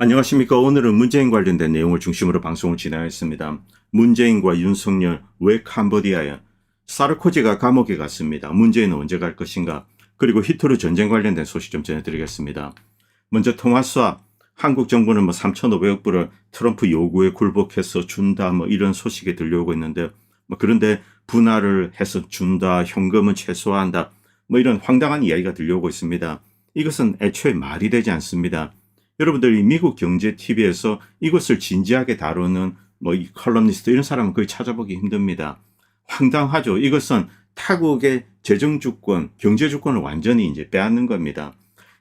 안녕하십니까. 오늘은 문재인 관련된 내용을 중심으로 방송을 진행하겠습니다. 문재인과 윤석열 왜 캄보디아에 사르코지가 감옥에 갔습니다. 문재인은 언제 갈 것인가? 그리고 히트루 전쟁 관련된 소식 좀 전해드리겠습니다. 먼저 통화 수합 한국 정부는 뭐 3,500억 불을 트럼프 요구에 굴복해서 준다 뭐 이런 소식이 들려오고 있는데 뭐 그런데 분할을 해서 준다 현금은 최소화한다 뭐 이런 황당한 이야기가 들려오고 있습니다. 이것은 애초에 말이 되지 않습니다. 여러분들이 미국 경제 TV에서 이것을 진지하게 다루는 뭐 이 컬럼니스트 이런 사람은 거의 찾아보기 힘듭니다. 황당하죠. 이것은 타국의 재정 주권, 경제 주권을 완전히 이제 빼앗는 겁니다.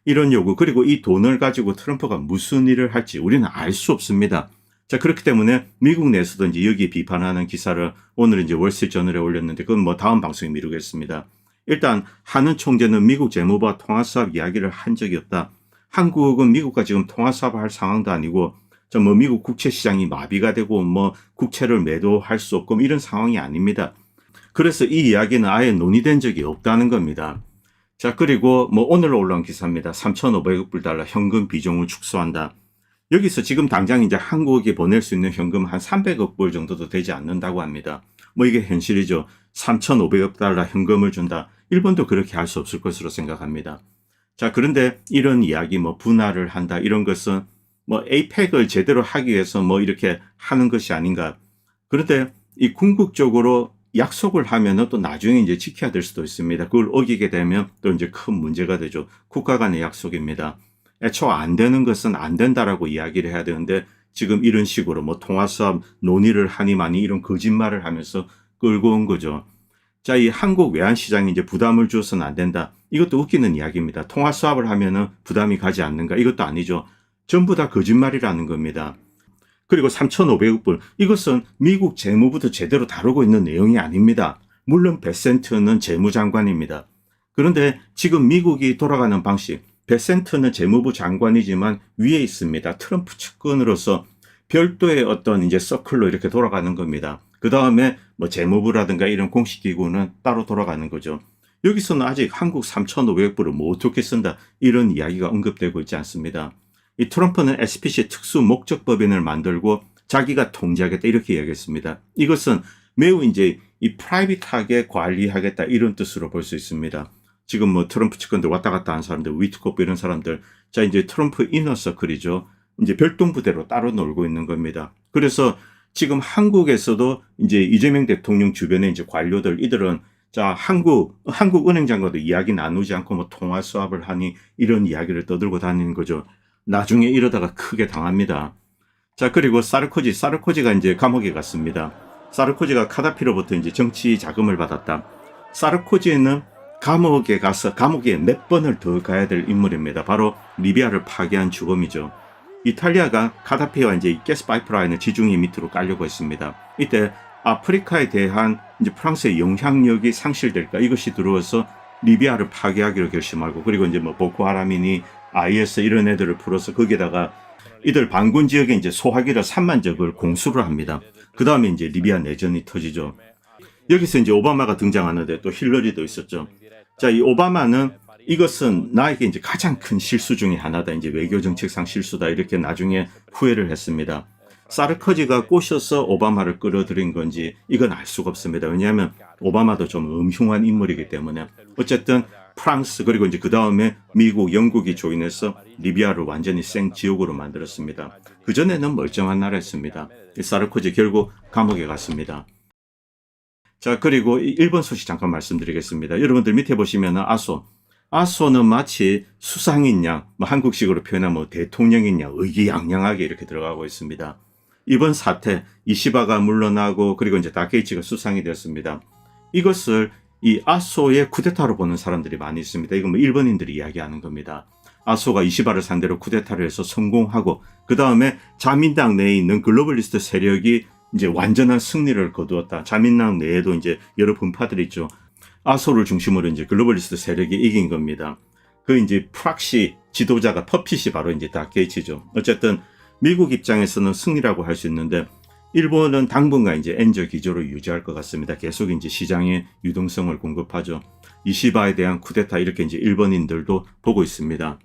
이런 요구 그리고 이 돈을 가지고 트럼프가 무슨 일을 할지 우리는 알 수 없습니다. 자 그렇기 때문에 미국 내에서도 이제 여기 비판하는 기사를 오늘 이제 월스트리트저널에 올렸는데 그건 뭐 다음 방송에 미루겠습니다. 일단 한은 총재는 미국 재무부와 통화수합 이야기를 한 적이 없다. 한국은 미국과 지금 통화수합을 할 상황도 아니고 저뭐 미국 국채 시장이 마비가 되고 뭐 국채를 매도할 수 없고 뭐 이런 상황이 아닙니다. 그래서 이 이야기는 아예 논의된 적이 없다는 겁니다. 자, 그리고 뭐 오늘 올라온 기사입니다. 3,500억 불 달러 현금 비중을 축소한다. 여기서 지금 당장 이제 한국에 보낼 수 있는 현금 한 300억 불 정도도 되지 않는다고 합니다. 뭐 이게 현실이죠. 3,500억 달러 현금을 준다. 일본도 그렇게 할 수 없을 것으로 생각합니다. 자, 그런데 이런 이야기 뭐 분할을 한다 이런 것은 뭐 에이펙을 제대로 하기 위해서 뭐 이렇게 하는 것이 아닌가. 그런데 이 궁극적으로 약속을 하면은 또 나중에 이제 지켜야 될 수도 있습니다. 그걸 어기게 되면 또 이제 큰 문제가 되죠. 국가 간의 약속입니다. 애초 안 되는 것은 안 된다라고 이야기를 해야 되는데 지금 이런 식으로 뭐 통화수합 논의를 하니 많이 이런 거짓말을 하면서 끌고 온 거죠. 자, 이 한국 외환시장이 이제 부담을 주어서는 안 된다. 이것도 웃기는 이야기입니다. 통화 수합을 하면은 부담이 가지 않는가? 이것도 아니죠. 전부 다 거짓말이라는 겁니다. 그리고 3,500억 불. 이것은 미국 재무부도 제대로 다루고 있는 내용이 아닙니다. 물론 베센트는 재무장관입니다. 그런데 지금 미국이 돌아가는 방식, 베센트는 재무부 장관이지만 위에 있습니다. 트럼프 측근으로서 별도의 어떤 이제 서클로 이렇게 돌아가는 겁니다. 그 다음에 뭐 재무부라든가 이런 공식 기구는 따로 돌아가는 거죠. 여기서는 아직 한국 3,500불을 뭐 어떻게 쓴다 이런 이야기가 언급되고 있지 않습니다. 이 트럼프는 SPC 특수 목적 법인을 만들고 자기가 통제하겠다 이렇게 이야기했습니다. 이것은 매우 이제 이 프라이빗하게 관리하겠다 이런 뜻으로 볼 수 있습니다. 지금 뭐 트럼프 측근들 왔다 갔다 한 사람들, 위트코프 이런 사람들, 자 이제 트럼프 이너서클이죠. 이제 별동부대로 따로 놀고 있는 겁니다. 그래서 지금 한국에서도 이제 이재명 대통령 주변에 이제 관료들 이들은 자 한국 한국 은행장과도 이야기 나누지 않고 뭐 통화 수합을 하니 이런 이야기를 떠들고 다니는 거죠. 나중에 이러다가 크게 당합니다. 자, 그리고 사르코지, 사르코지가 이제 감옥에 갔습니다. 사르코지가 카다피로부터 이제 정치 자금을 받았다. 사르코지는 감옥에 가서 감옥에 몇 번을 더 가야 될 인물입니다. 바로 리비아를 파괴한 주범이죠. 이탈리아가 카다피와 이제 가스 파이프라인을 지중해 밑으로 깔려고 했습니다. 이때 아프리카에 대한 이제 프랑스의 영향력이 상실될까 이것이 들어와서 리비아를 파괴하기로 결심하고 그리고 이제 뭐 보코하람이니 IS 이런 애들을 풀어서 거기에다가 이들 반군 지역에 이제 소화기를 3만 적을 공수를 합니다. 그 다음에 이제 리비아 내전이 터지죠. 여기서 이제 오바마가 등장하는데 또 힐러리도 있었죠. 자, 이 오바마는 이것은 나에게 이제 가장 큰 실수 중에 하나다. 이제 외교 정책상 실수다. 이렇게 나중에 후회를 했습니다. 사르커지가 꼬셔서 오바마를 끌어들인 건지 이건 알 수가 없습니다. 왜냐하면 오바마도 좀 음흉한 인물이기 때문에 어쨌든 프랑스 그리고 이제 그 다음에 미국, 영국이 조인해서 리비아를 완전히 생지옥으로 만들었습니다. 그 전에는 멀쩡한 나라였습니다. 사르코지 결국 감옥에 갔습니다. 자 그리고 일본 소식 잠깐 말씀드리겠습니다. 여러분들 밑에 보시면 아소 아소는 마치 수상인 양, 뭐 한국식으로 표현하면 뭐 대통령인 양 의기양양하게 이렇게 들어가고 있습니다. 이번 사태 이시바가 물러나고 그리고 이제 다케이치가 수상이 되었습니다. 이것을 이 아소의 쿠데타로 보는 사람들이 많이 있습니다. 이건 뭐 일본인들이 이야기하는 겁니다. 아소가 이시바를 상대로 쿠데타를 해서 성공하고 그 다음에 자민당 내에 있는 글로벌리스트 세력이 이제 완전한 승리를 거두었다. 자민당 내에도 이제 여러 분파들이 있죠. 아소를 중심으로 이제 글로벌리스트 세력이 이긴 겁니다. 그 이제 프락시 지도자가 퍼핏이 바로 이제 다케이치죠. 어쨌든 미국 입장에서는 승리라고 할 수 있는데 일본은 당분간 이제 엔저 기조를 유지할 것 같습니다. 계속 이제 시장에 유동성을 공급하죠. 이시바에 대한 쿠데타 이렇게 이제 일본인들도 보고 있습니다.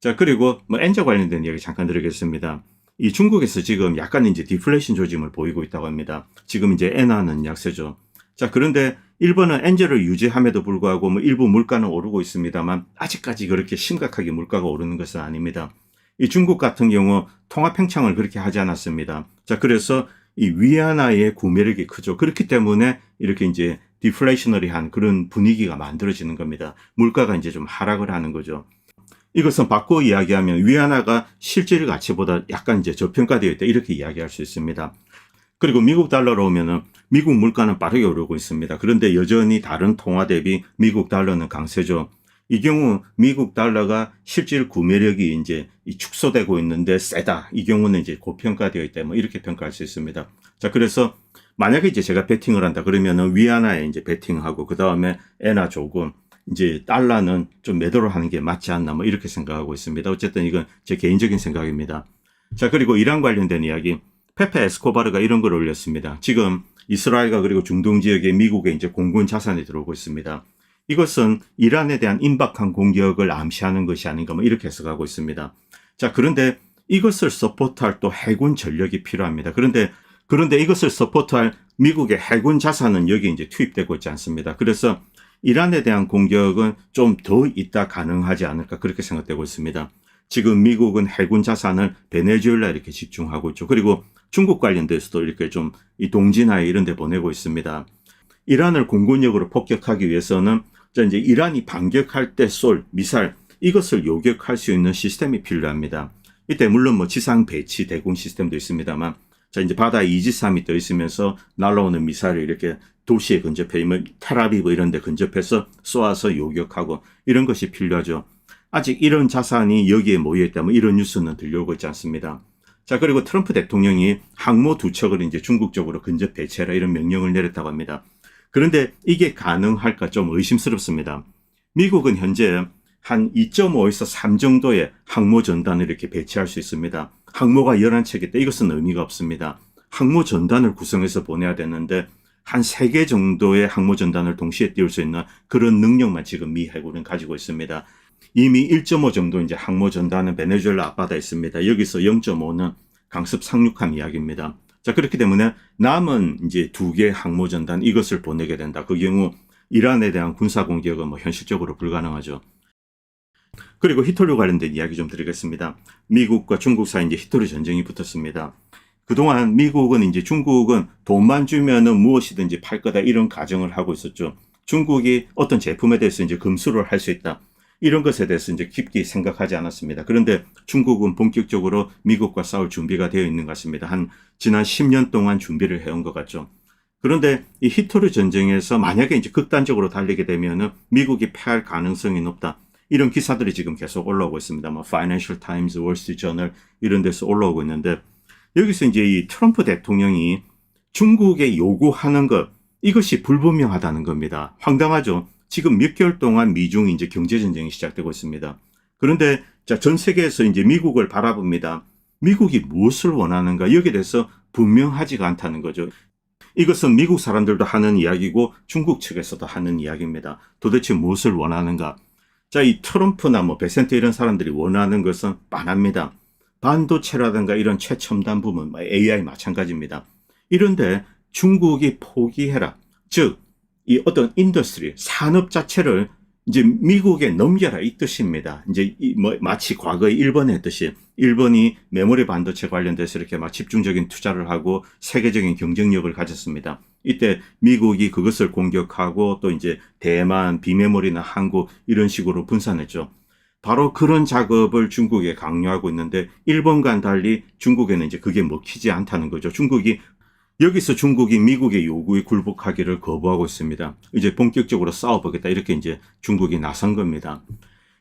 자, 그리고 뭐 엔저 관련된 이야기 잠깐 드리겠습니다. 이 중국에서 지금 약간 이제 디플레이션 조짐을 보이고 있다고 합니다. 지금 이제 엔화는 약세죠. 자, 그런데 일본은 엔저를 유지함에도 불구하고 뭐 일부 물가는 오르고 있습니다만 아직까지 그렇게 심각하게 물가가 오르는 것은 아닙니다. 이 중국 같은 경우 통화 팽창을 그렇게 하지 않았습니다. 자, 그래서 이 위안화의 구매력이 크죠. 그렇기 때문에 이렇게 이제 디플레이셔너리한 그런 분위기가 만들어지는 겁니다. 물가가 이제 좀 하락을 하는 거죠. 이것은 바꿔 이야기하면 위안화가 실질 가치보다 약간 이제 저평가되어 있다 이렇게 이야기할 수 있습니다. 그리고 미국 달러로 오면은 미국 물가는 빠르게 오르고 있습니다. 그런데 여전히 다른 통화 대비 미국 달러는 강세죠. 이 경우 미국 달러가 실질 구매력이 이제 이 축소되고 있는데 세다. 이 경우는 이제 고평가되어 있다. 뭐 이렇게 평가할 수 있습니다. 자, 그래서 만약에 이제 제가 베팅을 한다 그러면은 위안화에 이제 베팅하고 그 다음에 엔화 조금 이제 달러는 좀 매도를 하는 게 맞지 않나 뭐 이렇게 생각하고 있습니다. 어쨌든 이건 제 개인적인 생각입니다. 자, 그리고 이란 관련된 이야기. 페페 에스코바르가 이런 걸 올렸습니다. 지금 이스라엘과 그리고 중동 지역에 미국의 이제 공군 자산이 들어오고 있습니다. 이것은 이란에 대한 임박한 공격을 암시하는 것이 아닌가 뭐 이렇게 해석하고 있습니다. 자, 그런데 이것을 서포트할 또 해군 전력이 필요합니다. 그런데 그런데 이것을 서포트할 미국의 해군 자산은 여기 이제 투입되고 있지 않습니다. 그래서 이란에 대한 공격은 좀 더 있다 가능하지 않을까 그렇게 생각되고 있습니다. 지금 미국은 해군 자산을 베네수엘라 이렇게 집중하고 있죠. 그리고 중국 관련돼서도 이렇게 좀 이 동진하에 이런 데 보내고 있습니다. 이란을 공군력으로 폭격하기 위해서는 자 이제 이란이 반격할 때 쏠 미사일 이것을 요격할 수 있는 시스템이 필요합니다. 이때 물론 뭐 지상 배치 대공 시스템도 있습니다만 자 이제 바다에 이지삼이 떠 있으면서 날라오는 미사일을 이렇게 도시에 근접해 뭐 테라비브 이런 데 근접해서 쏘아서 요격하고 이런 것이 필요하죠. 아직 이런 자산이 여기에 모여 있다면 이런 뉴스는 들려오고 있지 않습니다. 자, 그리고 트럼프 대통령이 항모 두 척을 이제 중국 쪽으로 근접 배치해라 이런 명령을 내렸다고 합니다. 그런데 이게 가능할까 좀 의심스럽습니다. 미국은 현재 한 2.5에서 3 정도의 항모 전단을 이렇게 배치할 수 있습니다. 항모가 11척이 있다. 이것은 의미가 없습니다. 항모 전단을 구성해서 보내야 되는데 한 3개 정도의 항모 전단을 동시에 띄울 수 있는 그런 능력만 지금 미 해군은 가지고 있습니다. 이미 1.5 정도 이제 항모 전단은 베네수엘라 앞바다에 있습니다. 여기서 0.5는 강습 상륙함 이야기입니다. 자, 그렇기 때문에 남은 이제 두 개의 항모 전단 이것을 보내게 된다. 그 경우 이란에 대한 군사 공격은 뭐 현실적으로 불가능하죠. 그리고 히토류 관련된 이야기 좀 드리겠습니다. 미국과 중국 사이 이제 히토류 전쟁이 붙었습니다. 그동안 미국은 이제 중국은 돈만 주면은 무엇이든지 팔 거다 이런 가정을 하고 있었죠. 중국이 어떤 제품에 대해서 이제 금수를 할 수 있다. 이런 것에 대해서 이제 깊게 생각하지 않았습니다. 그런데 중국은 본격적으로 미국과 싸울 준비가 되어 있는 것 같습니다. 한 지난 10년 동안 준비를 해온 것 같죠. 그런데 이 히토르 전쟁에서 만약에 이제 극단적으로 달리게 되면은 미국이 패할 가능성이 높다. 이런 기사들이 지금 계속 올라오고 있습니다. 뭐 Financial Times, Wall Street Journal 이런 데서 올라오고 있는데 여기서 이제 이 트럼프 대통령이 중국에 요구하는 것 이것이 불분명하다는 겁니다. 황당하죠. 지금 몇 개월 동안 미중 이제 경제 전쟁이 시작되고 있습니다. 그런데 자, 전 세계에서 이제 미국을 바라봅니다. 미국이 무엇을 원하는가 여기에 대해서 분명하지가 않다는 거죠. 이것은 미국 사람들도 하는 이야기고 중국 측에서도 하는 이야기입니다. 도대체 무엇을 원하는가? 자, 이 트럼프나 뭐 베센트 이런 사람들이 원하는 것은 빤합니다. 반도체라든가 이런 최첨단 부분, 뭐 AI 마찬가지입니다. 이런데 중국이 포기해라. 즉, 이 어떤 인더스트리, 산업 자체를 이제 미국에 넘겨라 이 뜻입니다. 이제 뭐 마치 과거에 일본에 했듯이 일본이 메모리 반도체 관련돼서 이렇게 막 집중적인 투자를 하고 세계적인 경쟁력을 가졌습니다. 이때 미국이 그것을 공격하고 또 이제 대만, 비메모리나 한국 이런 식으로 분산했죠. 바로 그런 작업을 중국에 강요하고 있는데 일본과는 달리 중국에는 이제 그게 먹히지 않다는 거죠. 중국이 여기서 중국이 미국의 요구에 굴복하기를 거부하고 있습니다. 이제 본격적으로 싸워보겠다. 이렇게 이제 중국이 나선 겁니다.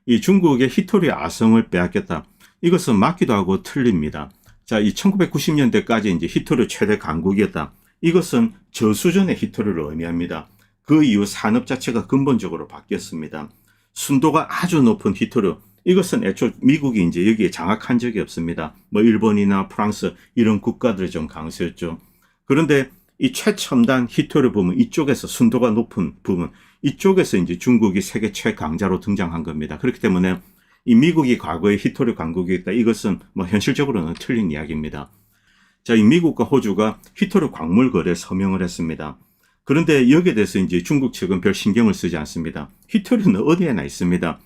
이 중국의 히토리 아성을 빼앗겼다. 이것은 맞기도 하고 틀립니다. 자, 이 1990년대까지 이제 히토리 최대 강국이었다. 이것은 저수준의 히토리를 의미합니다. 그 이후 산업 자체가 근본적으로 바뀌었습니다. 순도가 아주 높은 히토리. 이것은 애초 미국이 이제 여기에 장악한 적이 없습니다. 뭐 일본이나 프랑스 이런 국가들이 좀 강세였죠. 그런데 이 최첨단 히토를 보면 이쪽에서 순도가 높은 부분, 이쪽에서 이제 중국이 세계 최강자로 등장한 겁니다. 그렇기 때문에 이 미국이 과거에 히토류 강국이었다. 이것은 뭐 현실적으로는 틀린 이야기입니다. 자, 이 미국과 호주가 히토류 광물 거래 서명을 했습니다. 그런데 여기에 대해서 이제 중국 측은 별 신경을 쓰지 않습니다. 히토류는 어디에나 있습니다.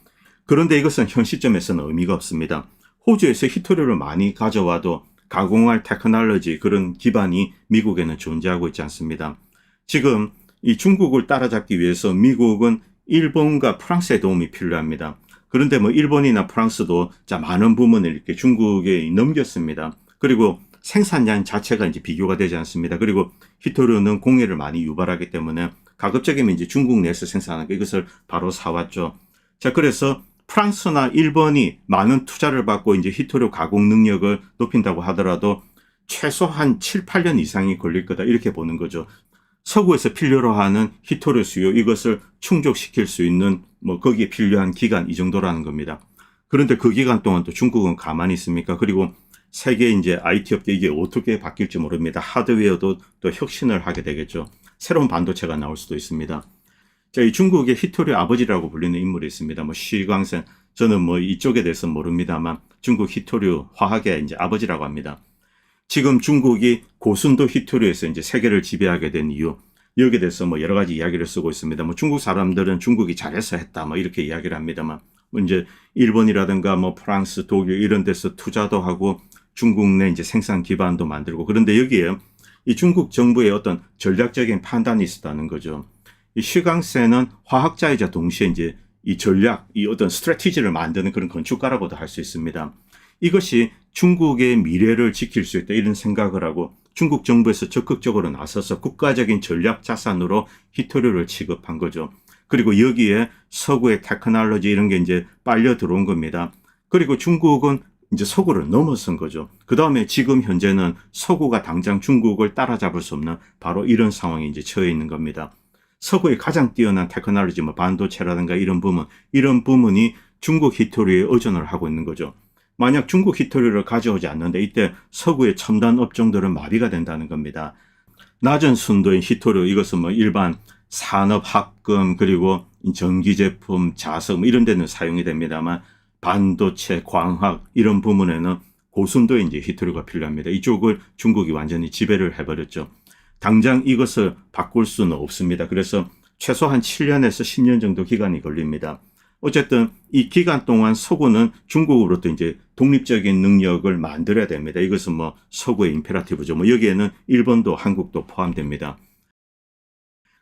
그런데 이것은 현 시점에서는 의미가 없습니다. 호주에서 히토류를 많이 가져와도 가공할 테크놀로지 그런 기반이 미국에는 존재하고 있지 않습니다. 지금 이 중국을 따라잡기 위해서 미국은 일본과 프랑스의 도움이 필요합니다. 그런데 뭐 일본이나 프랑스도 자 많은 부분을 이렇게 중국에 넘겼습니다. 그리고 생산량 자체가 이제 비교가 되지 않습니다. 그리고 히토류는 공해를 많이 유발하기 때문에 가급적이면 이제 중국 내에서 생산하는 거 이것을 바로 사왔죠. 자 그래서 프랑스나 일본이 많은 투자를 받고 이제 히토류 가공 능력을 높인다고 하더라도 최소한 7, 8년 이상이 걸릴 거다 이렇게 보는 거죠. 서구에서 필요로 하는 히토류 수요 이것을 충족시킬 수 있는 뭐 거기에 필요한 기간 이 정도라는 겁니다. 그런데 그 기간 동안 또 중국은 가만히 있습니까? 그리고 세계 이제 IT 업계 이게 어떻게 바뀔지 모릅니다. 하드웨어도 또 혁신을 하게 되겠죠. 새로운 반도체가 나올 수도 있습니다. 자, 이 중국의 히토류 아버지라고 불리는 인물이 있습니다. 뭐 시광센 저는 뭐 이쪽에 대해서 모릅니다만 중국 히토류 화학의 이제 아버지라고 합니다. 지금 중국이 고순도 히토류에서 이제 세계를 지배하게 된 이유 여기에 대해서 뭐 여러 가지 이야기를 쓰고 있습니다. 뭐 중국 사람들은 중국이 잘해서 했다 뭐 이렇게 이야기를 합니다만 뭐 이제 일본이라든가 뭐 프랑스, 독일 이런 데서 투자도 하고 중국 내 이제 생산 기반도 만들고 그런데 여기에 이 중국 정부의 어떤 전략적인 판단이 있었다는 거죠. 이 시강세는 화학자이자 동시에 이제 이 전략, 이 어떤 스트래티지를 만드는 그런 건축가라고도 할 수 있습니다. 이것이 중국의 미래를 지킬 수 있다 이런 생각을 하고 중국 정부에서 적극적으로 나서서 국가적인 전략 자산으로 히토류를 취급한 거죠. 그리고 여기에 서구의 테크놀로지 이런 게 이제 빨려 들어온 겁니다. 그리고 중국은 이제 서구를 넘어선 거죠. 그 다음에 지금 현재는 서구가 당장 중국을 따라잡을 수 없는 바로 이런 상황에 이제 처해 있는 겁니다. 서구의 가장 뛰어난 테크놀로지, 뭐 반도체라든가 이런 부분, 이런 부분이 중국 히토류에 의존을 하고 있는 거죠. 만약 중국 히토류를 가져오지 않는데 이때 서구의 첨단 업종들은 마비가 된다는 겁니다. 낮은 순도의 히토류, 이것은 뭐 일반 산업 합금, 그리고 전기 제품, 자석, 뭐 이런 데는 사용이 됩니다만 반도체, 광학, 이런 부분에는 고순도의 이제 히토류가 필요합니다. 이쪽을 중국이 완전히 지배를 해버렸죠. 당장 이것을 바꿀 수는 없습니다. 그래서 최소한 7년에서 10년 정도 기간이 걸립니다. 어쨌든 이 기간 동안 서구는 중국으로부터 이제 독립적인 능력을 만들어야 됩니다. 이것은 뭐 서구의 임페라티브죠. 뭐 여기에는 일본도 한국도 포함됩니다.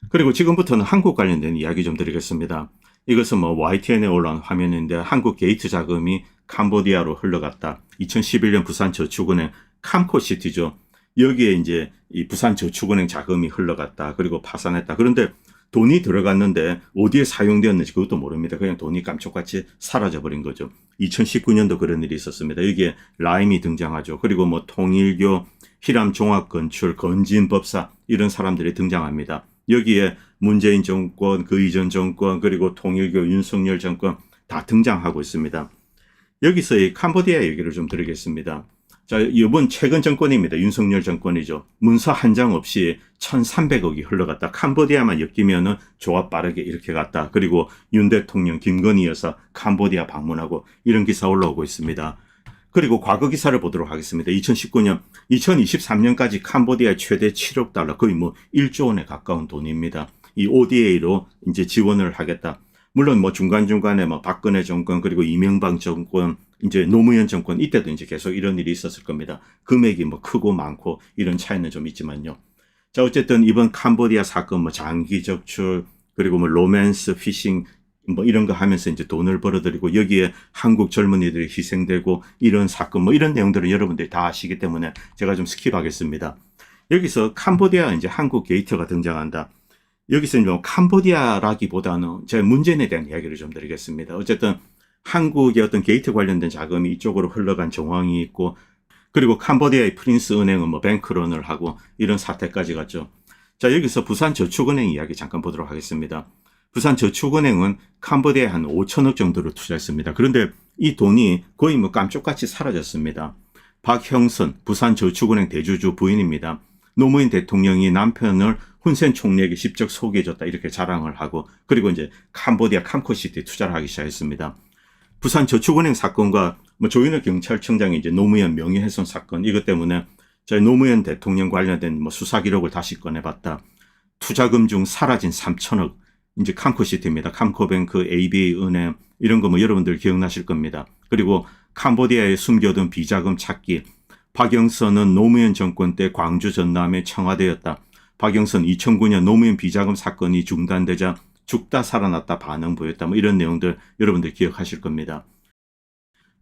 그리고 지금부터는 한국 관련된 이야기 좀 드리겠습니다. 이것은 뭐 YTN에 올라온 화면인데 한국 게이트 자금이 캄보디아로 흘러갔다. 2011년 부산 저축은행 캄코시티죠. 여기에 이제 이 부산 저축은행 자금이 흘러갔다. 그리고 파산했다. 그런데 돈이 들어갔는데 어디에 사용되었는지 그것도 모릅니다. 그냥 돈이 깜짝같이 사라져버린 거죠. 2019년도 그런 일이 있었습니다. 여기에 라임이 등장하죠. 그리고 뭐 통일교, 희람종합건축, 건진법사 이런 사람들이 등장합니다. 여기에 문재인 정권, 그 이전 정권, 그리고 통일교 윤석열 정권 다 등장하고 있습니다. 여기서 이 캄보디아 얘기를 좀 드리겠습니다. 자, 이번 최근 정권입니다. 윤석열 정권이죠. 문서 한 장 없이 1,300억이 흘러갔다. 캄보디아만 엮이면은 조합 빠르게 이렇게 갔다. 그리고 윤 대통령 김건희 여사 캄보디아 방문하고 이런 기사 올라오고 있습니다. 그리고 과거 기사를 보도록 하겠습니다. 2019년, 2023년까지 캄보디아의 최대 7억 달러, 거의 뭐 1조 원에 가까운 돈입니다. 이 ODA로 이제 지원을 하겠다. 물론 뭐 중간중간에 뭐 박근혜 정권 그리고 이명박 정권 이제 노무현 정권 이때도 이제 계속 이런 일이 있었을 겁니다. 금액이 뭐 크고 많고 이런 차이는 좀 있지만요. 자 어쨌든 이번 캄보디아 사건 뭐 장기 적출 그리고 뭐 로맨스 피싱 뭐 이런 거 하면서 이제 돈을 벌어들이고 여기에 한국 젊은이들이 희생되고 이런 사건 뭐 이런 내용들은 여러분들이 다 아시기 때문에 제가 좀 스킵하겠습니다. 여기서 캄보디아 이제 한국 게이트가 등장한다. 여기서 뭐 캄보디아라기보다는 제 문재인에 대한 이야기를 좀 드리겠습니다. 어쨌든 한국의 어떤 게이트 관련된 자금이 이쪽으로 흘러간 정황이 있고 그리고 캄보디아의 프린스 은행은 뭐 뱅크런을 하고 이런 사태까지 갔죠. 자 여기서 부산저축은행 이야기 잠깐 보도록 하겠습니다. 부산저축은행은 캄보디아에 한 5천억 정도를 투자했습니다. 그런데 이 돈이 거의 뭐 깜짝같이 사라졌습니다. 박형선 부산저축은행 대주주 부인입니다. 노무현 대통령이 남편을 훈센 총리에게 직접 소개해줬다 이렇게 자랑을 하고 그리고 이제 캄보디아 캄코시티에 투자를 하기 시작했습니다. 부산 저축은행 사건과 뭐 조인호 경찰청장의 이제 노무현 명예훼손 사건 이것 때문에 저희 노무현 대통령 관련된 뭐 수사 기록을 다시 꺼내봤다. 투자금 중 사라진 3천억 이제 캄코시티입니다. 캄코뱅크, ABA 은행 이런 거 뭐 여러분들 기억나실 겁니다. 그리고 캄보디아에 숨겨둔 비자금 찾기. 박영선은 노무현 정권 때 광주 전남에 청와대였다. 박영선 2009년 노무현 비자금 사건이 중단되자 죽다 살아났다 반응 보였다. 뭐 이런 내용들 여러분들 기억하실 겁니다.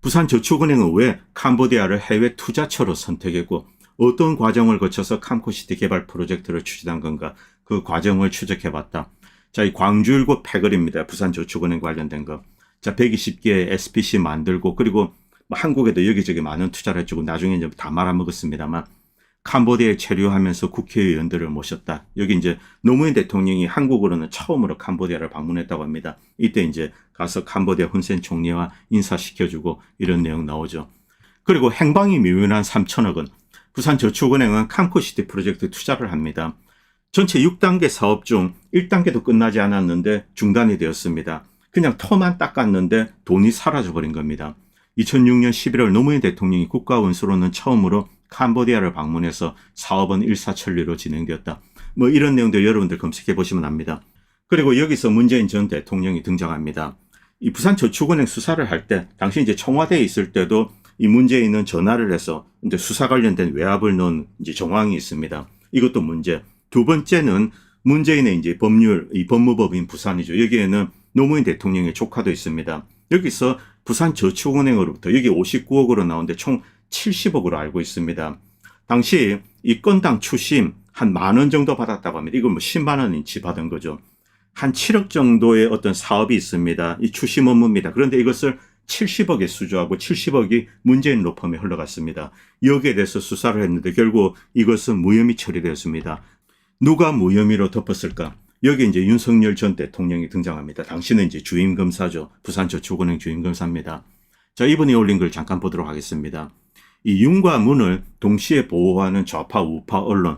부산저축은행은 왜 캄보디아를 해외 투자처로 선택했고 어떤 과정을 거쳐서 캄코시티 개발 프로젝트를 추진한 건가 그 과정을 추적해봤다. 자, 이 광주일고 패거리입니다. 부산저축은행 관련된 거. 자, 120개 SPC 만들고 그리고 뭐 한국에도 여기저기 많은 투자를 해주고 나중에 이제 다 말아먹었습니다만 캄보디아에 체류하면서 국회의원들을 모셨다. 여기 이제 노무현 대통령이 한국으로는 처음으로 캄보디아를 방문했다고 합니다. 이때 이제 가서 캄보디아 훈센 총리와 인사시켜주고 이런 내용 나오죠. 그리고 행방이 묘연한 3천억 원. 부산저축은행은 캄코시티 프로젝트 투자를 합니다. 전체 6단계 사업 중 1단계도 끝나지 않았는데 중단이 되었습니다. 그냥 터만 닦았는데 돈이 사라져버린 겁니다. 2006년 11월 노무현 대통령이 국가원수로는 처음으로 캄보디아를 방문해서 사업은 일사천리로 진행되었다. 뭐 이런 내용들 여러분들 검색해 보시면 압니다. 그리고 여기서 문재인 전 대통령이 등장합니다. 이 부산저축은행 수사를 할 때 당시 이제 청와대에 있을 때도 이 문재인은 전화를 해서 이제 수사 관련된 외압을 넣은 이제 정황이 있습니다. 이것도 문제. 두 번째는 문재인의 이제 법률, 이 법무법인 부산이죠. 여기에는 노무현 대통령의 조카도 있습니다. 여기서 부산 저축은행으로부터 여기 59억으로 나오는데 총 70억으로 알고 있습니다. 당시 이 건당 추심 한 만 원 정도 받았다고 합니다. 이건 뭐 10만 원인치 받은 거죠. 한 7억 정도의 어떤 사업이 있습니다. 이 추심 업무입니다. 그런데 이것을 70억에 수주하고 70억이 문재인 로펌에 흘러갔습니다. 여기에 대해서 수사를 했는데 결국 이것은 무혐의 처리되었습니다. 누가 무혐의로 덮었을까? 여기 이제 윤석열 전 대통령이 등장합니다. 당신은 이제 주임검사죠. 부산저축은행 주임검사입니다. 자, 이번에 올린 걸 잠깐 보도록 하겠습니다. 이 윤과 문을 동시에 보호하는 좌파 우파 언론.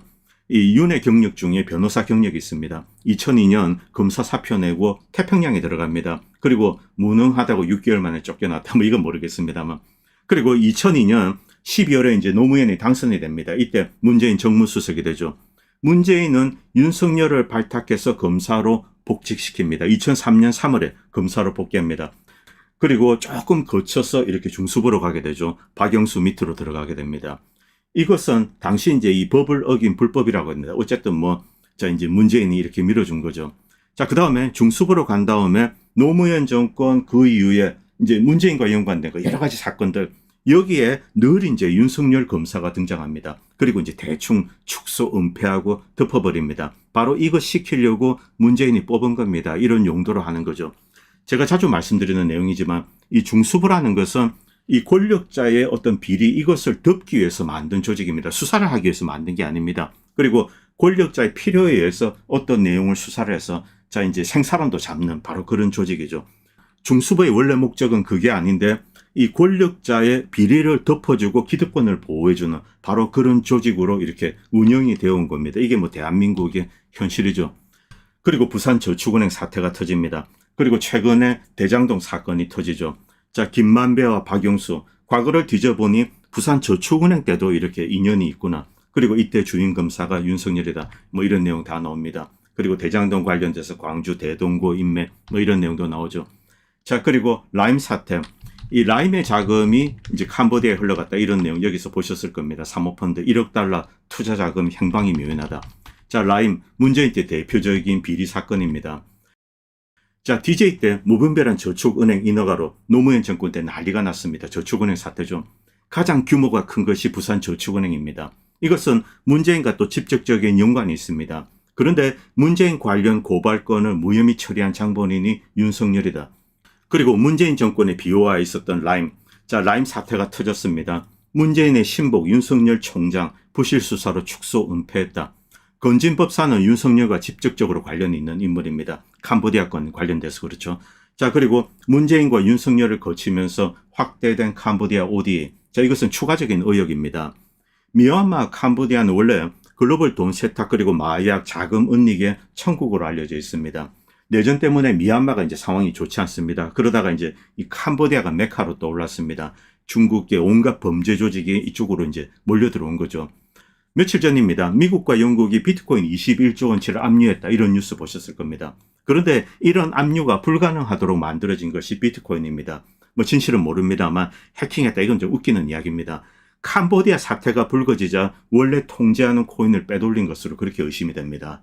이 윤의 경력 중에 변호사 경력이 있습니다. 2002년 검사 사표 내고 태평양에 들어갑니다. 그리고 무능하다고 6개월 만에 쫓겨났다. 뭐 이건 모르겠습니다만. 그리고 2002년 12월에 이제 노무현이 당선이 됩니다. 이때 문재인 정무수석이 되죠. 문재인은 윤석열을 발탁해서 검사로 복직시킵니다. 2003년 3월에 검사로 복귀합니다. 그리고 조금 거쳐서 이렇게 중수부로 가게 되죠. 박영수 밑으로 들어가게 됩니다. 이것은 당시 이제 이 법을 어긴 불법이라고 합니다. 어쨌든 뭐, 자, 이제 문재인이 이렇게 밀어준 거죠. 자, 그 다음에 중수부로 간 다음에 노무현 정권 그 이후에 이제 문재인과 연관된 거 여러 가지 사건들 여기에 늘 이제 윤석열 검사가 등장합니다. 그리고 이제 대충 축소 은폐하고 덮어버립니다. 바로 이거 시키려고 문재인이 뽑은 겁니다. 이런 용도로 하는 거죠. 제가 자주 말씀드리는 내용이지만 이 중수부라는 것은 이 권력자의 어떤 비리 이것을 덮기 위해서 만든 조직입니다. 수사를 하기 위해서 만든 게 아닙니다. 그리고 권력자의 필요에 의해서 어떤 내용을 수사를 해서 자 이제 생사람도 잡는 바로 그런 조직이죠. 중수부의 원래 목적은 그게 아닌데 이 권력자의 비리를 덮어주고 기득권을 보호해주는 바로 그런 조직으로 이렇게 운영이 되어 온 겁니다. 이게 뭐 대한민국의 현실이죠. 그리고 부산 저축은행 사태가 터집니다. 그리고 최근에 대장동 사건이 터지죠. 자, 김만배와 박용수. 과거를 뒤져보니 부산 저축은행 때도 이렇게 인연이 있구나. 그리고 이때 주임 검사가 윤석열이다. 뭐 이런 내용 다 나옵니다. 그리고 대장동 관련돼서 광주 대동고 인맥 뭐 이런 내용도 나오죠. 자, 그리고 라임 사태. 이 라임의 자금이 이제 캄보디아에 흘러갔다 이런 내용 여기서 보셨을 겁니다. 사모펀드 1억 달러 투자 자금 행방이 묘연하다. 자, 라임 문재인 때 대표적인 비리 사건입니다. 자, DJ 때 무분별한 저축은행 인허가로 노무현 정권 때 난리가 났습니다. 저축은행 사태죠. 가장 규모가 큰 것이 부산 저축은행입니다. 이것은 문재인과 또 직접적인 연관이 있습니다. 그런데 문재인 관련 고발건을 무혐의 처리한 장본인이 윤석열이다. 그리고 문재인 정권의 비호화에 있었던 라임. 자, 라임 사태가 터졌습니다. 문재인의 신복 윤석열 총장 부실 수사로 축소 은폐했다. 건진법사는 윤석열과 직접적으로 관련이 있는 인물입니다. 캄보디아 건 관련돼서 그렇죠. 자, 그리고 문재인과 윤석열을 거치면서 확대된 캄보디아 ODA. 자, 이것은 추가적인 의혹입니다. 미얀마 캄보디아는 원래 글로벌 돈 세탁 그리고 마약 자금 은닉의 천국으로 알려져 있습니다. 내전 때문에 미얀마가 이제 상황이 좋지 않습니다. 그러다가 이제 이 캄보디아가 메카로 떠올랐습니다. 중국의 온갖 범죄 조직이 이쪽으로 이제 몰려 들어온 거죠. 며칠 전입니다. 미국과 영국이 비트코인 21조 원치를 압류했다. 이런 뉴스 보셨을 겁니다. 그런데 이런 압류가 불가능하도록 만들어진 것이 비트코인입니다. 뭐 진실은 모릅니다만 해킹했다. 이건 좀 웃기는 이야기입니다. 캄보디아 사태가 불거지자 원래 통제하는 코인을 빼돌린 것으로 그렇게 의심이 됩니다.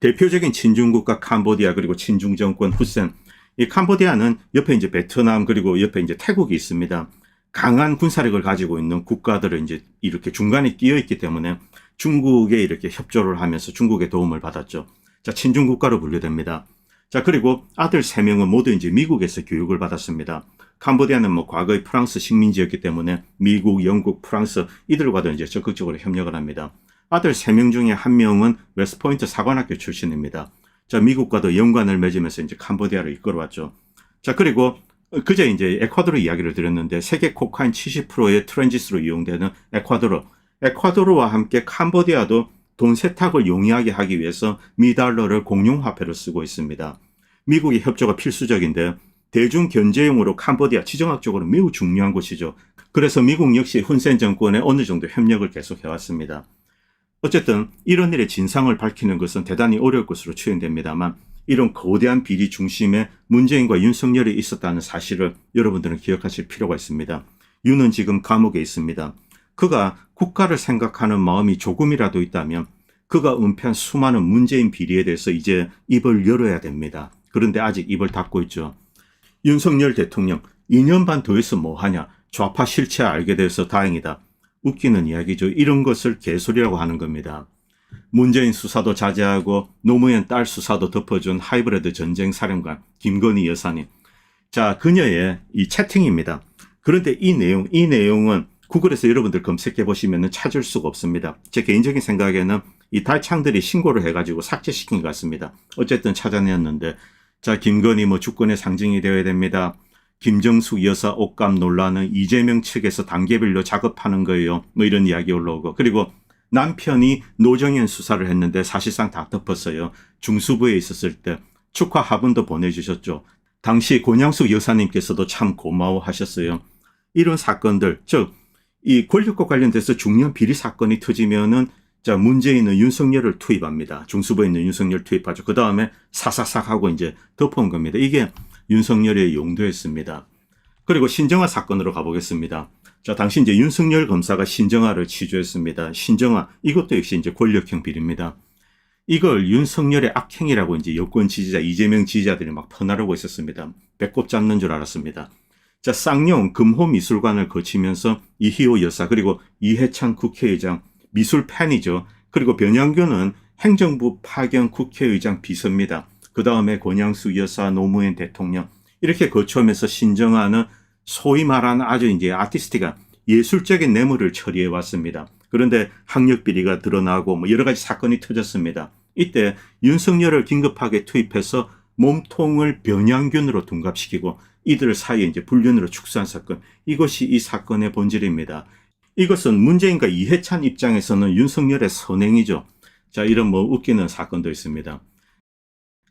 대표적인 친중국가 캄보디아 그리고 친중 정권 후센. 이 캄보디아는 옆에 이제 베트남 그리고 옆에 이제 태국이 있습니다. 강한 군사력을 가지고 있는 국가들을 이제 이렇게 중간에 끼어 있기 때문에 중국에 이렇게 협조를 하면서 중국의 도움을 받았죠. 자, 친중 국가로 분류됩니다. 자, 그리고 아들 세명은 모두 이제 미국에서 교육을 받았습니다. 캄보디아는 뭐 과거의 프랑스 식민지였기 때문에 미국, 영국, 프랑스 이들과도 이제 적극적으로 협력을 합니다. 아들 세 명 중에 한 명은 웨스트포인트 사관학교 출신입니다. 자, 미국과도 연관을 맺으면서 이제 캄보디아를 이끌어왔죠. 자, 그리고 그제 이제 에콰도르 이야기를 드렸는데 세계 코카인 70%의 트랜지스로 이용되는 에콰도르. 에콰도르와 함께 캄보디아도 돈 세탁을 용이하게 하기 위해서 미달러를 공용화폐로 쓰고 있습니다. 미국의 협조가 필수적인데 대중 견제용으로 캄보디아 지정학적으로 매우 중요한 곳이죠. 그래서 미국 역시 훈센 정권에 어느 정도 협력을 계속해왔습니다. 어쨌든 이런 일의 진상을 밝히는 것은 대단히 어려울 것으로 추정됩니다만 이런 거대한 비리 중심에 문재인과 윤석열이 있었다는 사실을 여러분들은 기억하실 필요가 있습니다. 윤은 지금 감옥에 있습니다. 그가 국가를 생각하는 마음이 조금이라도 있다면 그가 은폐한 수많은 문재인 비리에 대해서 이제 입을 열어야 됩니다. 그런데 아직 입을 닫고 있죠. 윤석열 대통령 2년 반 더해서 뭐하냐 좌파 실체 알게 돼서 다행이다. 웃기는 이야기죠. 이런 것을 개소리라고 하는 겁니다. 문재인 수사도 자제하고 노무현 딸 수사도 덮어준 하이브리드 전쟁 사령관 김건희 여사님. 자, 그녀의 이 채팅입니다. 그런데 이 내용, 이 내용은 구글에서 여러분들 검색해 보시면 찾을 수가 없습니다. 제 개인적인 생각에는 이 달창들이 신고를 해가지고 삭제시킨 것 같습니다. 어쨌든 찾아내었는데, 자, 김건희 뭐 주권의 상징이 되어야 됩니다. 김정숙 여사 옷감 논란은 이재명 측에서 단계별로 작업하는 거예요. 뭐 이런 이야기 올라오고. 그리고 남편이 노정현 수사를 했는데 사실상 다 덮었어요. 중수부에 있었을 때 축하 화분도 보내주셨죠. 당시 권양숙 여사님께서도 참 고마워하셨어요. 이런 사건들, 즉, 이 권력과 관련돼서 중요한 비리 사건이 터지면은 자, 문재인은 윤석열을 투입합니다. 중수부에 있는 윤석열 투입하죠. 그 다음에 사사삭 하고 이제 덮어온 겁니다. 이게 윤석열의 용도였습니다. 그리고 신정아 사건으로 가보겠습니다. 자, 당시 이제 윤석열 검사가 신정아를 취조했습니다. 신정아, 이것도 역시 이제 권력형 비리입니다. 이걸 윤석열의 악행이라고 이제 여권 지지자, 이재명 지지자들이 막 퍼나르고 있었습니다. 배꼽 잡는 줄 알았습니다. 자, 쌍용 금호미술관을 거치면서 이희호 여사, 그리고 이해찬 국회의장, 미술 팬이죠. 그리고 변양규는 행정부 파견 국회의장 비서입니다. 그 다음에 권양수 여사, 노무현 대통령, 이렇게 거쳐오면서 신정아는 소위 말하는 아주 이제 아티스트가 예술적인 뇌물을 처리해 왔습니다. 그런데 학력 비리가 드러나고 뭐 여러 가지 사건이 터졌습니다. 이때 윤석열을 긴급하게 투입해서 몸통을 변양균으로 둔갑시키고 이들 사이에 이제 불륜으로 축소한 사건. 이것이 이 사건의 본질입니다. 이것은 문재인과 이해찬 입장에서는 윤석열의 선행이죠. 자, 이런 뭐 웃기는 사건도 있습니다.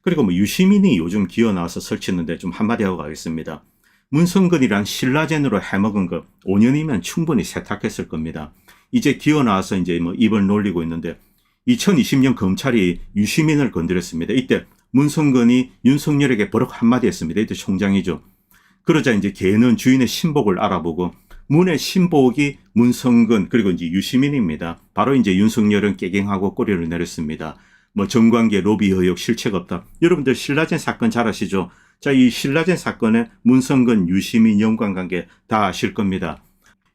그리고 뭐 유시민이 요즘 기어 나와서 설치는데 좀 한마디 하고 가겠습니다. 문성근이란 신라젠으로 해먹은 거 5년이면 충분히 세탁했을 겁니다. 이제 기어 나와서 이제 뭐 입을 놀리고 있는데 2020년 검찰이 유시민을 건드렸습니다. 이때 문성근이 윤석열에게 버럭 한마디 했습니다. 이때 총장이죠. 그러자 이제 걔는 주인의 신복을 알아보고 문의 신복이 문성근 그리고 이제 유시민입니다. 바로 이제 윤석열은 깨갱하고 꼬리를 내렸습니다. 뭐 정관계 로비 의혹 실체가 없다. 여러분들 신라젠 사건 잘 아시죠? 자, 이 신라젠 사건에 문성근, 유시민 연관관계 다 아실 겁니다.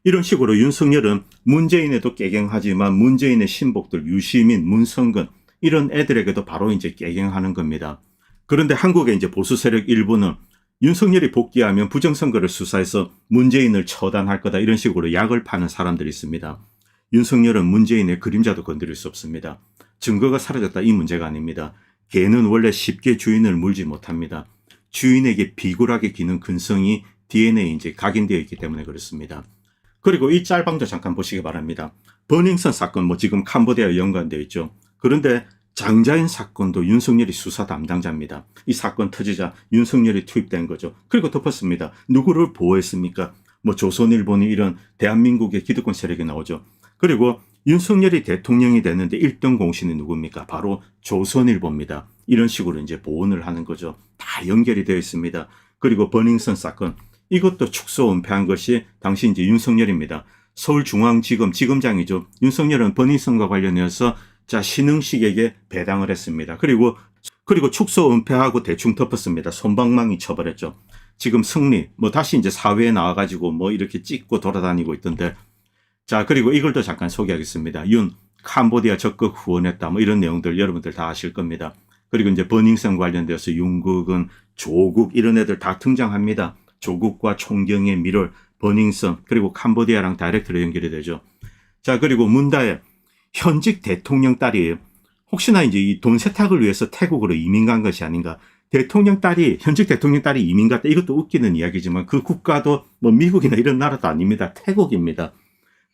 이런 식으로 윤석열은 문재인에도 깨갱하지만 문재인의 신복들 유시민, 문성근 이런 애들에게도 바로 이제 깨갱하는 겁니다. 그런데 한국의 이제 보수 세력 일부는 윤석열이 복귀하면 부정선거를 수사해서 문재인을 처단할 거다 이런 식으로 약을 파는 사람들이 있습니다. 윤석열은 문재인의 그림자도 건드릴 수 없습니다. 증거가 사라졌다 이 문제가 아닙니다. 개는 원래 쉽게 주인을 물지 못합니다. 주인에게 비굴하게 기는 근성이 DNA에 이제 각인되어 있기 때문에 그렇습니다. 그리고 이 짤방도 잠깐 보시기 바랍니다. 버닝썬 사건 뭐 지금 캄보디아 연관되어 있죠. 그런데 장자연 사건도 윤석열이 수사 담당자입니다. 이 사건 터지자 윤석열이 투입된 거죠. 그리고 덮었습니다. 누구를 보호했습니까? 뭐 조선일보니 이런 대한민국의 기득권 세력이 나오죠. 그리고 윤석열이 대통령이 됐는데 1등 공신이 누굽니까? 바로 조선일보입니다. 이런 식으로 이제 보온을 하는 거죠. 다 연결이 되어 있습니다. 그리고 버닝썬 사건 이것도 축소 은폐한 것이 당시 이제 윤석열입니다. 서울중앙지검 지검장이죠. 윤석열은 버닝썬과 관련해서 자 신흥식에게 배당을 했습니다. 그리고 그리고 축소 은폐하고 대충 덮었습니다. 손방망이 쳐버렸죠. 지금 승리 뭐 다시 이제 사회에 나와가지고 뭐 이렇게 찍고 돌아다니고 있던데 자 그리고 이걸 또 잠깐 소개하겠습니다. 윤 캄보디아 적극 후원했다 뭐 이런 내용들 여러분들 다 아실 겁니다. 그리고 이제 버닝썬 관련돼서 윤국은 조국 이런 애들 다 등장합니다. 조국과 총경의 미럴 버닝썬 그리고 캄보디아랑 다이렉트로 연결이 되죠. 자 그리고 문다의 현직 대통령 딸이에요. 혹시나 이제 이 돈 세탁을 위해서 태국으로 이민 간 것이 아닌가. 대통령 딸이 현직 대통령 딸이 이민 갔다 이것도 웃기는 이야기지만 그 국가도 뭐 미국이나 이런 나라도 아닙니다. 태국입니다.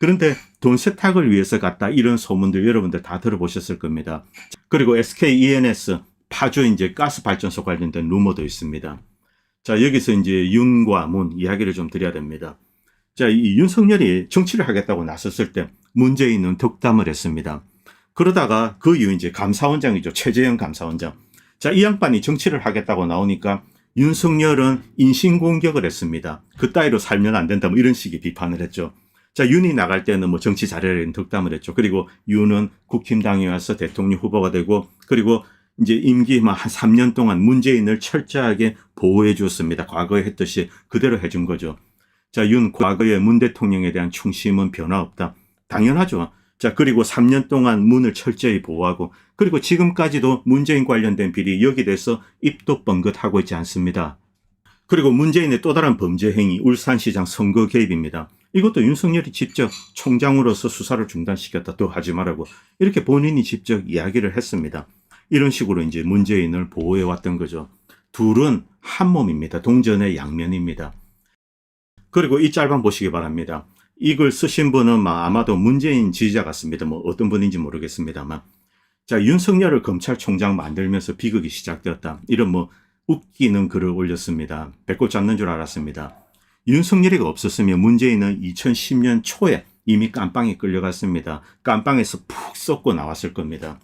그런데 돈 세탁을 위해서 갔다 이런 소문들 여러분들 다 들어보셨을 겁니다. 그리고 SK ENS 파주 이제 가스 발전소 관련된 루머도 있습니다. 자 여기서 이제 윤과 문 이야기를 좀 드려야 됩니다. 자이 윤석열이 정치를 하겠다고 나섰을 때 문재인은 덕담을 했습니다. 그러다가 그 이후 이제 감사원장이죠 최재형 감사원장. 자이 양반이 정치를 하겠다고 나오니까 윤석열은 인신공격을 했습니다. 그 따위로 살면 안 된다 뭐 이런 식의 비판을 했죠. 자, 윤이 나갈 때는 뭐 정치 자료를 덕담을 했죠. 그리고 윤은 국힘당에 와서 대통령 후보가 되고 그리고 이제 임기 한 3년 동안 문재인을 철저하게 보호해 주었습니다. 과거에 했듯이 그대로 해준 거죠. 자, 윤 과거의 문 대통령에 대한 충심은 변화 없다. 당연하죠. 자, 그리고 3년 동안 문을 철저히 보호하고 그리고 지금까지도 문재인 관련된 비리 여기 대해서 입도 뻥긋하고 있지 않습니다. 그리고 문재인의 또 다른 범죄 행위 울산시장 선거 개입입니다. 이것도 윤석열이 직접 총장으로서 수사를 중단시켰다. 또 하지 말라고 이렇게 본인이 직접 이야기를 했습니다. 이런 식으로 이제 문재인을 보호해 왔던 거죠. 둘은 한 몸입니다. 동전의 양면입니다. 그리고 이 짤방 보시기 바랍니다. 이걸 쓰신 분은 막 아마도 문재인 지지자 같습니다. 뭐 어떤 분인지 모르겠습니다만. 자, 윤석열을 검찰총장 만들면서 비극이 시작되었다. 이런 뭐 웃기는 글을 올렸습니다. 배꼽 잡는 줄 알았습니다. 윤석열이가 없었으면 문재인은 2010년 초에 이미 깜빵에 끌려갔습니다. 깜빵에서 푹 썩고 나왔을 겁니다.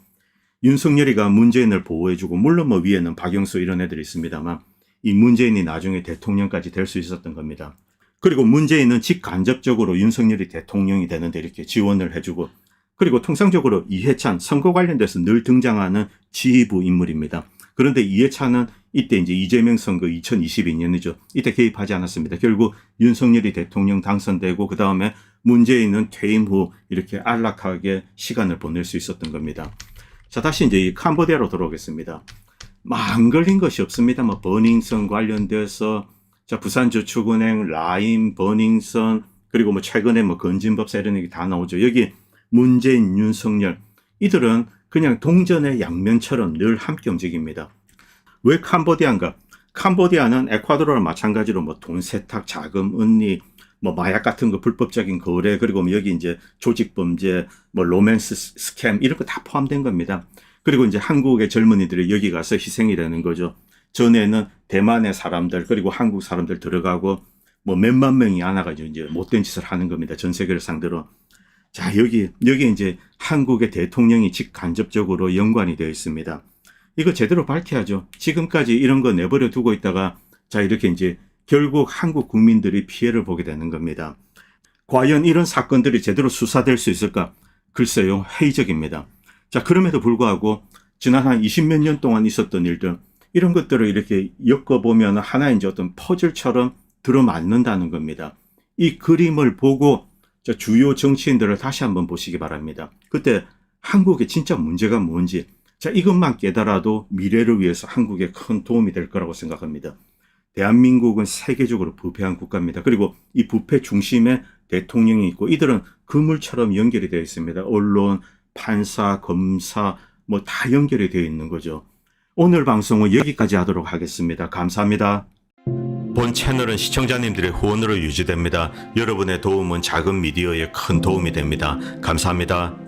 윤석열이가 문재인을 보호해주고 물론 뭐 위에는 박영수 이런 애들이 있습니다만 이 문재인이 나중에 대통령까지 될 수 있었던 겁니다. 그리고 문재인은 직간접적으로 윤석열이 대통령이 되는데 이렇게 지원을 해주고 그리고 통상적으로 이해찬 선거 관련돼서 늘 등장하는 지휘부 인물입니다. 그런데 이해찬은 이때 이제 이재명 선거 2022년이죠. 이때 개입하지 않았습니다. 결국 윤석열이 대통령 당선되고 그 다음에 문재인은 퇴임 후 이렇게 안락하게 시간을 보낼 수 있었던 겁니다. 자 다시 이제 이 캄보디아로 돌아오겠습니다. 막안 걸린 것이 없습니다. 뭐 버닝썬 관련돼서 자 부산저축은행, 라임, 버닝썬 그리고 뭐 최근에 뭐 건진법사 이런 얘기 다 나오죠. 여기 문재인, 윤석열 이들은 그냥 동전의 양면처럼 늘 함께 움직입니다. 왜 캄보디아인가? 캄보디아는 에콰도르와 마찬가지로 뭐 돈 세탁, 자금 은닉, 뭐 마약 같은 거 불법적인 거래 그리고 뭐 여기 이제 조직 범죄, 뭐 로맨스 스캠 이런 거 다 포함된 겁니다. 그리고 이제 한국의 젊은이들이 여기 가서 희생이 되는 거죠. 전에는 대만의 사람들 그리고 한국 사람들 들어가고 뭐 몇만 명이 안아가지고 이제 못된 짓을 하는 겁니다. 전 세계를 상대로. 자, 여기, 여기 이제 한국의 대통령이 직간접적으로 연관이 되어 있습니다. 이거 제대로 밝혀야죠. 지금까지 이런 거 내버려 두고 있다가 자, 이렇게 이제 결국 한국 국민들이 피해를 보게 되는 겁니다. 과연 이런 사건들이 제대로 수사될 수 있을까? 글쎄요, 회의적입니다. 자, 그럼에도 불구하고 지난 한 20몇 년 동안 있었던 일들, 이런 것들을 이렇게 엮어보면 하나의 이제 어떤 퍼즐처럼 들어맞는다는 겁니다. 이 그림을 보고 자, 주요 정치인들을 다시 한번 보시기 바랍니다. 그때 한국의 진짜 문제가 뭔지, 자, 이것만 깨달아도 미래를 위해서 한국에 큰 도움이 될 거라고 생각합니다. 대한민국은 세계적으로 부패한 국가입니다. 그리고 이 부패 중심에 대통령이 있고 이들은 그물처럼 연결이 되어 있습니다. 언론, 판사, 검사, 뭐 다 연결이 되어 있는 거죠. 오늘 방송은 여기까지 하도록 하겠습니다. 감사합니다. 본 채널은 시청자님들의 후원으로 유지됩니다. 여러분의 도움은 작은 미디어에 큰 도움이 됩니다. 감사합니다.